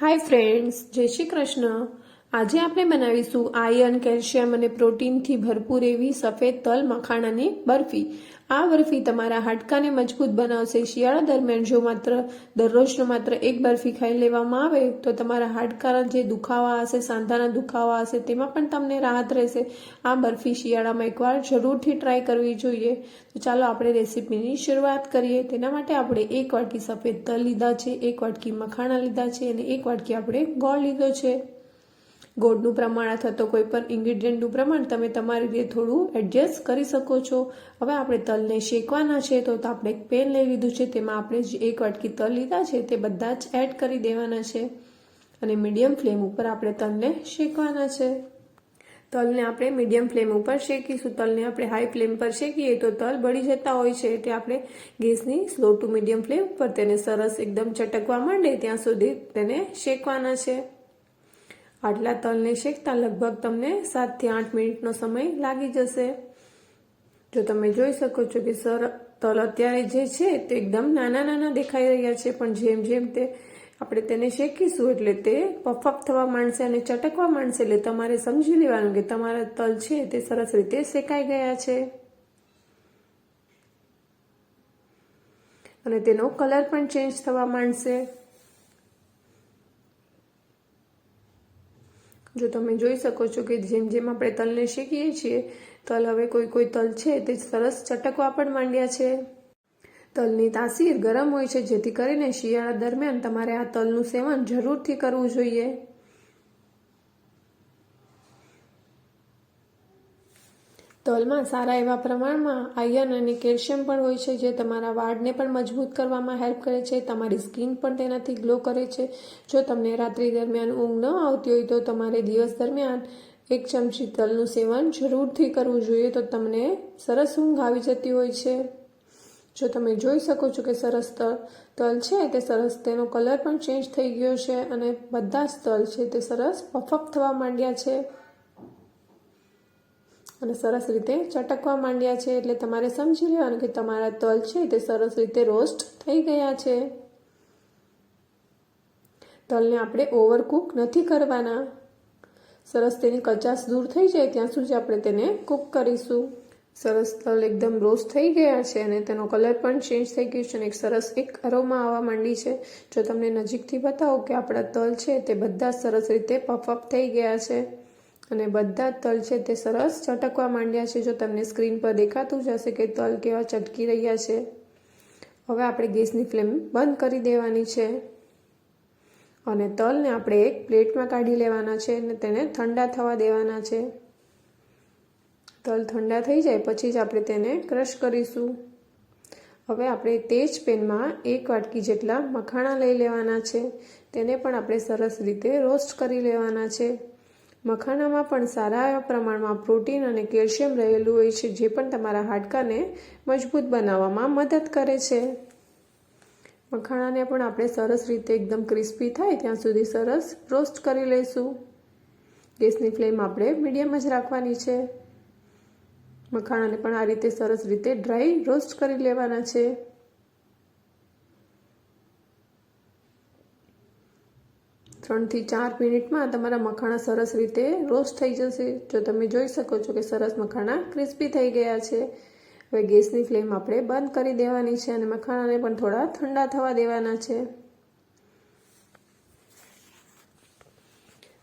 Hi friends જય શ્રી કૃષ્ણ. આજે આપણે બનાવીશું આયર્ન કેલ્શિયમ અને પ્રોટીનથી ભરપૂર એવી સફેદ તલ મખાણાની બરફી. આ બરફી તમારા હાડકાને મજબૂત બનાવશે. શિયાળા દરમિયાન જો માત્ર દરરોજનો માત્ર એક બરફી ખાઈ લેવામાં આવે, તો તમારા હાડકાના જે દુખાવા હશે, સાંધાના દુખાવા હશે, તેમાં પણ તમને રાહત રહેશે. આ બરફી શિયાળામાં એકવાર જરૂરથી ટ્રાય કરવી જોઈએ. તો ચાલો આપણે રેસીપીની શરૂઆત કરીએ. તેના માટે આપણે એક વાટકી સફેદ તલ લીધા છે, એક વાટકી મખાણા લીધા છે અને એક વાટકી આપણે ગોળ લીધો છે. ગોળનું પ્રમાણ અથવા તો કોઈ પણ ઇન્ગ્રીડિયન્ટનું પ્રમાણ તમે તમારી રીતે થોડું એડજસ્ટ કરી શકો છો. હવે આપણે તલને શેકવાના છે, તો આપણે એક પેન લઈ લીધું છે, તેમાં આપણે જે એક વાટકી તલ લીધા છે, તે બધા જ એડ કરી દેવાના છે. અને મીડિયમ ફ્લેમ ઉપર આપણે તલને શેકવાના છે. તલને આપણે મીડિયમ ફ્લેમ ઉપર શેકીશું. તલને આપણે હાઈ ફ્લેમ પર શેકીએ તો તલ બળી જતા હોય છે, એટલે આપણે ગેસની સ્લો ટુ મીડિયમ ફ્લેમ પર તેને સરસ એકદમ ચટકવા માંડે, ત્યાં સુધી તેને શેકવાના છે. આટલા તલને શેકતા લગભગ તમને સાતથી આઠ મિનિટનો સમય લાગી જશે. જો તમે જોઈ શકો છો કે સર, તલ અત્યારે જે છે તે એકદમ નાના નાના દેખાઈ રહ્યા છે, પણ જેમ જેમ તે આપણે તેને શેકીશું એટલે તે પફઅપ થવા માંડશે અને ચટકવા માંડશે, એટલે તમારે સમજી લેવાનું કે તમારા તલ છે તે સરસ રીતે શેકાઈ ગયા છે. અને તેનો કલર પણ ચેન્જ થવા માંડશે. જો તમે જોઈ શકો છો કે જેમ જેમ આપણે તલને શેકીએ છીએ, તલ હવે કોઈ કોઈ તલ છે તે સરસ ચટકવા પણ માંડ્યા છે. તલની તાસીર ગરમ હોય છે જેથી કરીને શિયાળા દરમિયાન તમારે આ તલનું સેવન જરૂરથી કરવું જોઈએ. તલમાં સારા એવા પ્રમાણમાં આયર્ન અને કેલ્શિયમ પણ હોય છે જે તમારા વાળને પણ મજબૂત કરવામાં હેલ્પ કરે છે, તમારી સ્કિન પણ તેનાથી ગ્લો કરે છે. જો તમને રાત્રિ દરમિયાન ઊંઘ ન આવતી હોય તો તમારે દિવસ દરમિયાન એક ચમચી તલનું સેવન જરૂરથી કરવું જોઈએ તો તમને સરસ ઊંઘ આવી જતી હોય છે. જો તમે જોઈ શકો છો કે સરસ તલ તલ છે, તે સરસ તેનો કલર પણ ચેન્જ થઈ ગયો છે અને બધા જ તલ છે તે સરસ પફઅપ થવા માંડ્યા છે. અને સરસ રીતે ચટકવા માંડ્યા છે એટલે તમારે સમજી લેવાનું કે તમારા તલ છે તે સરસ રીતે રોસ્ટ થઈ ગયા છે. તલને આપણે ઓવરકુક નથી કરવાના. સરસ તેની કચાશ દૂર થઈ જાય ત્યાં સુધી આપણે તેને કૂક કરીશું. સરસ તલ એકદમ રોસ્ટ થઈ ગયા છે અને તેનો કલર પણ ચેન્જ થઈ ગયો છે અને એક સરસ એક અરોમાં આવવા માંડી છે. જો તમને નજીકથી બતાવો કે આપણા તલ છે તે બધા સરસ રીતે પફઅપ થઈ ગયા છે. અને બધા તલ છે તે સરસ ચટકવા માંડ્યા છે. જો તમને સ્ક્રીન પર દેખાતું જ હશે કે તલ કેવા ચટકી રહ્યા છે. હવે આપણે ગેસની ફ્લેમ બંધ કરી દેવાની છે. અને તલને આપણે એક પ્લેટમાં કાઢી લેવાના છે અને તેને ઠંડા થવા દેવાના છે. તલ ઠંડા થઈ જાય પછી જ આપણે તેને ક્રશ કરીશું. હવે આપણે તે જ પેનમાં એક વાટકી જેટલા મખાણા લઈ લેવાના છે. તેને પણ આપણે સરસ રીતે રોસ્ટ કરી લેવાના છે. મખાણામાં પણ સારા એવા પ્રમાણમાં પ્રોટીન અને કેલ્શિયમ રહેલું હોય છે, જે પણ તમારા હાડકાને મજબૂત બનાવવામાં મદદ કરે છે. મખાણાને પણ આપણે સરસ રીતે એકદમ ક્રિસ્પી થાય ત્યાં સુધી સરસ રોસ્ટ કરી લઈશું. ગેસની ફ્લેમ આપણે મીડિયમ જ રાખવાની છે. મખાણાને પણ આ રીતે સરસ રીતે ડ્રાય રોસ્ટ કરી લેવાના છે. ત્રણથી ચાર મિનિટમાં તમારા મખાણા સરસ રીતે રોસ્ટ થઈ જશે. જો તમે જોઈ શકો છો કે સરસ મખાણા ક્રિસ્પી થઈ ગયા છે. હવે ગેસની ફ્લેમ આપણે બંધ કરી દેવાની છે અને મખાણાને પણ થોડા ઠંડા થવા દેવાના છે.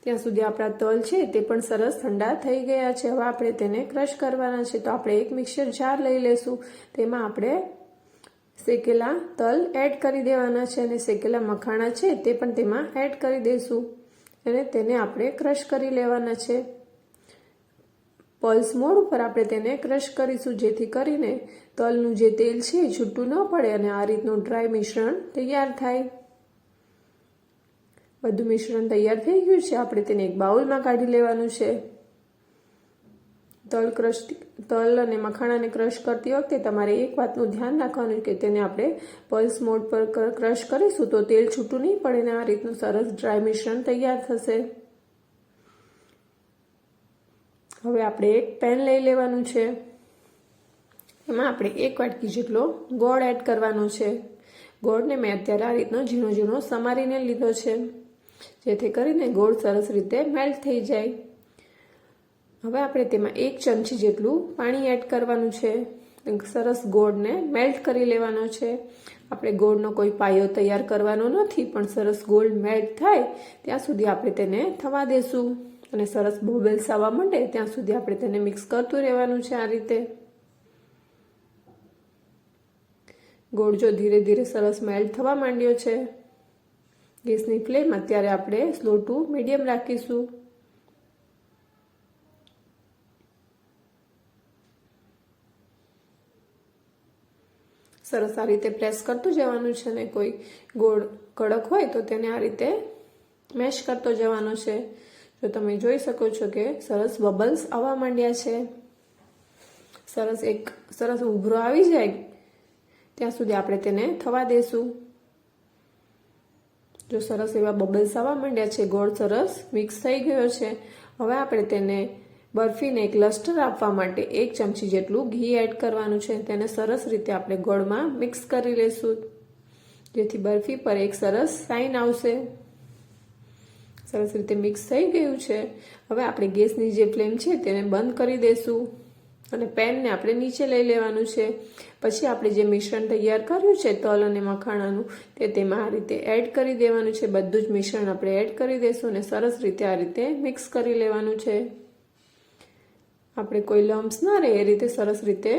ત્યાં સુધી આપણા તલ છે તે પણ સરસ ઠંડા થઈ ગયા છે. હવે આપણે તેને ક્રશ કરવાના છે. તો આપણે એક મિક્સર જાર લઈ લેશું. તેમાં આપણે શેકેલા તલ એડ કરી દેવાના છે અને શેકેલા મખાણા છે તે પણ તેમાં એડ કરી દઈશું અને તેને આપણે ક્રશ કરી લેવાના છે. પલ્સ મોડ ઉપર આપણે તેને ક્રશ કરીશું, જેથી કરીને તલનું જે તેલ છે એ છૂટું ન પડે અને આ રીતનું ડ્રાય મિશ્રણ તૈયાર થાય. બધું મિશ્રણ તૈયાર થઈ ગયું છે, આપણે તેને એક બાઉલમાં કાઢી લેવાનું છે. તલ ક્રશ તલ અને મખાણાને ક્રશ કરતી વખતે તમારે એક વાતનું ધ્યાન રાખવાનું કે તેને આપણે પલ્સ મોડ પર ક્રશ કરીશું તો તેલ છૂટું નહીં પડે ને આ રીતનું સરસ ડ્રાય મિશ્રણ તૈયાર થશે. હવે આપણે એક પેન લઈ લેવાનું છે. એમાં આપણે એક વાટકી જેટલો ગોળ એડ કરવાનો છે. ગોળને મેં અત્યારે આ રીતનો ઝીણો ઝીણો સમારીને લીધો છે. જેથી કરીને ગોળ સરસ રીતે મેલ્ટ થઈ જાય. હવે આપણે તેમાં એક ચમચી જેટલું પાણી એડ કરવાનું છે. સરસ ગોળને મેલ્ટ કરી લેવાનો છે. આપણે ગોળનો કોઈ પાયો તૈયાર કરવાનો નથી, પણ સરસ ગોળ મેલ્ટ થાય, ત્યાં સુધી આપણે તેને થવા દેશું. અને સરસ બોબેલ્સ આવવા માંડે, ત્યાં સુધી આપણે તેને મિક્સ કરતું રહેવાનું છે આ રીતે. ગોળ જો ધીરે ધીરે સરસ મેલ્ટ થવા માંડ્યો છે, ગેસની ફ્લેમ અત્યારે આપણે સ્લો ટુ મીડિયમ રાખીશું. સરસ આ રીતે પ્રેસ કરતું જવાનું છે ને કોઈ ગોળ કડક હોય તો તેને આ રીતે મેશ કરતો જવાનો છે. જો તમે જોઈ શકો છો કે સરસ બબલ્સ આવવા માંડ્યા છે. સરસ એક સરસ ઉભરો આવી જાય. ત્યાં સુધી આપણે તેને થવા દેશું. જો સરસ એવા બબલ્સ આવવા માંડ્યા છે, ગોળ સરસ મિક્સ થઈ ગયો છે. હવે આપણે તેને બરફીને એક લસ્ટર આપવા માટે એક ચમચી જેટલું ઘી એડ કરવાનું છે. તેને સરસ રીતે આપણે ગોળમાં મિક્સ કરી લઈશું જેથી બરફી પર એક સરસ સાઇન આવશે. સરસ રીતે મિક્સ થઈ ગયું છે. હવે આપણે ગેસની જે ફ્લેમ છે તેને બંધ કરી દઈશું અને પેનને આપણે નીચે લઈ લેવાનું છે. પછી આપણે જે મિશ્રણ તૈયાર કર્યું છે તલ અને મખાણાનું તે તેમાં આ રીતે એડ કરી દેવાનું છે. બધું જ મિશ્રણ આપણે એડ કરી દઈશું અને સરસ રીતે આ રીતે મિક્સ કરી લેવાનું છે. આપણે કોઈ લમ્સ ના રહે, એ રીતે સરસ રીતે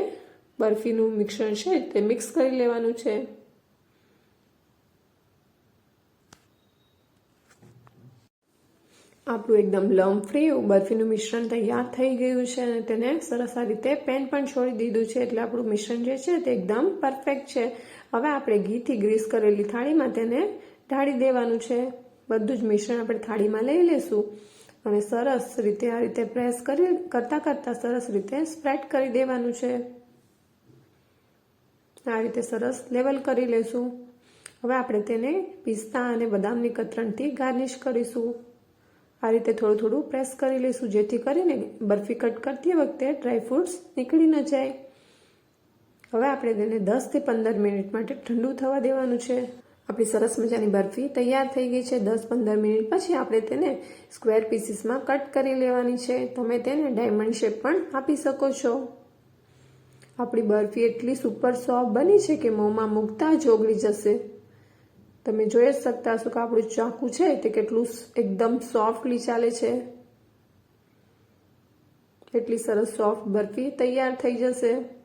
બરફીનું મિશ્રણ છે તે મિક્સ કરી લેવાનું છે. આપણું એકદમ લમ ફ્રી બરફીનું મિશ્રણ તૈયાર થઈ ગયું છે અને તેને સરસ આ રીતે પેન પણ છોડી દીધું છે, એટલે આપણું મિશ્રણ જે છે તે એકદમ પરફેક્ટ છે. હવે આપણે ઘીથી ગ્રીસ કરેલી થાળીમાં તેને ઢાળી દેવાનું છે. બધું જ મિશ્રણ આપણે થાળીમાં લઈ લેશું અને સરસ રીતે આ રીતે પ્રેસ કરી, કરતાં કરતાં સરસ રીતે સ્પ્રેડ કરી દેવાનું છે. આ રીતે સરસ લેવલ કરી લેશું. હવે આપણે તેને પિસ્તા અને બદામની કતરણથી ગાર્નિશ કરીશું. આ રીતે થોડું થોડું પ્રેસ કરી લઈશું જેથી કરીને બરફી કટ કરતી વખતે ડ્રાયફ્રૂટ્સ નીકળી ન જાય. હવે આપણે તેને દસથી પંદર મિનિટ માટે ઠંડુ થવા દેવાનું છે. આપણી સરસ મજાની બરફી તૈયાર થઈ ગઈ છે. દસ પંદર મિનિટ પછી આપણે તેને સ્ક્વેર પીસીસમાં કટ કરી લેવાની છે. તમે તેને ડાયમંડ શેપ પણ આપી શકો છો. આપણી બરફી એટલી સુપર સોફ્ટ બની છે કે મોંમાં મૂકતા જ ઓગળી જશે. તમે જોઈ જ શકતા હશો કે આપણું ચાકુ છે તે કેટલું એકદમ સોફ્ટલી ચાલે છે. એટલી સરસ સોફ્ટ બરફી તૈયાર થઈ જશે.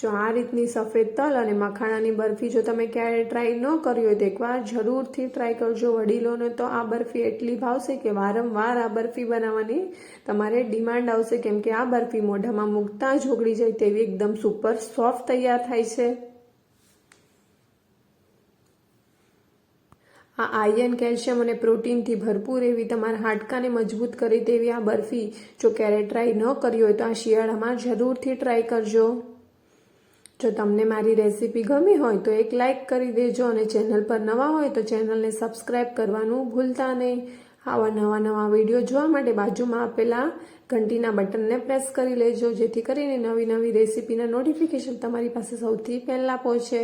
જો આ રીતની સફેદ તલ અને મખાણાની બરફી જો તમે ક્યારે ટ્રાય ન કરી હોય તો એકવાર જરૂરથી ટ્રાય કરજો વડીલોને તો આ બરફી એટલી ભાવશે કે વારંવાર આ બરફી બનાવવાની તમારે ડિમાન્ડ આવશે. કેમ કે આ બરફી મોઢામાં મૂકતા જ ઓગળી જાય તેવી એકદમ સુપર સોફ્ટ તૈયાર થાય છે. આ આયર્ન કેલ્શિયમ અને પ્રોટીનથી ભરપૂર એવી તમારા હાડકાને મજબૂત કરી તેવી આ બરફી જો ક્યારે ટ્રાય ન કરી હોય તો આ શિયાળામાં જરૂરથી ટ્રાય કરજો. જો તમને મારી રેસીપી ગમી હોય તો એક લાઇક કરી દેજો અને ચેનલ પર નવા હોય તો ચેનલને સબસ્ક્રાઈબ કરવાનું ભૂલતા નહીં. આવા નવા નવા વીડિયો જોવા માટે બાજુમાં આપેલા ઘંટીના બટનને પ્રેસ કરી લેજો, જેથી કરીને નવી નવી રેસીપીના નોટિફિકેશન તમારી પાસે સૌથી પહેલાં પહોંચે.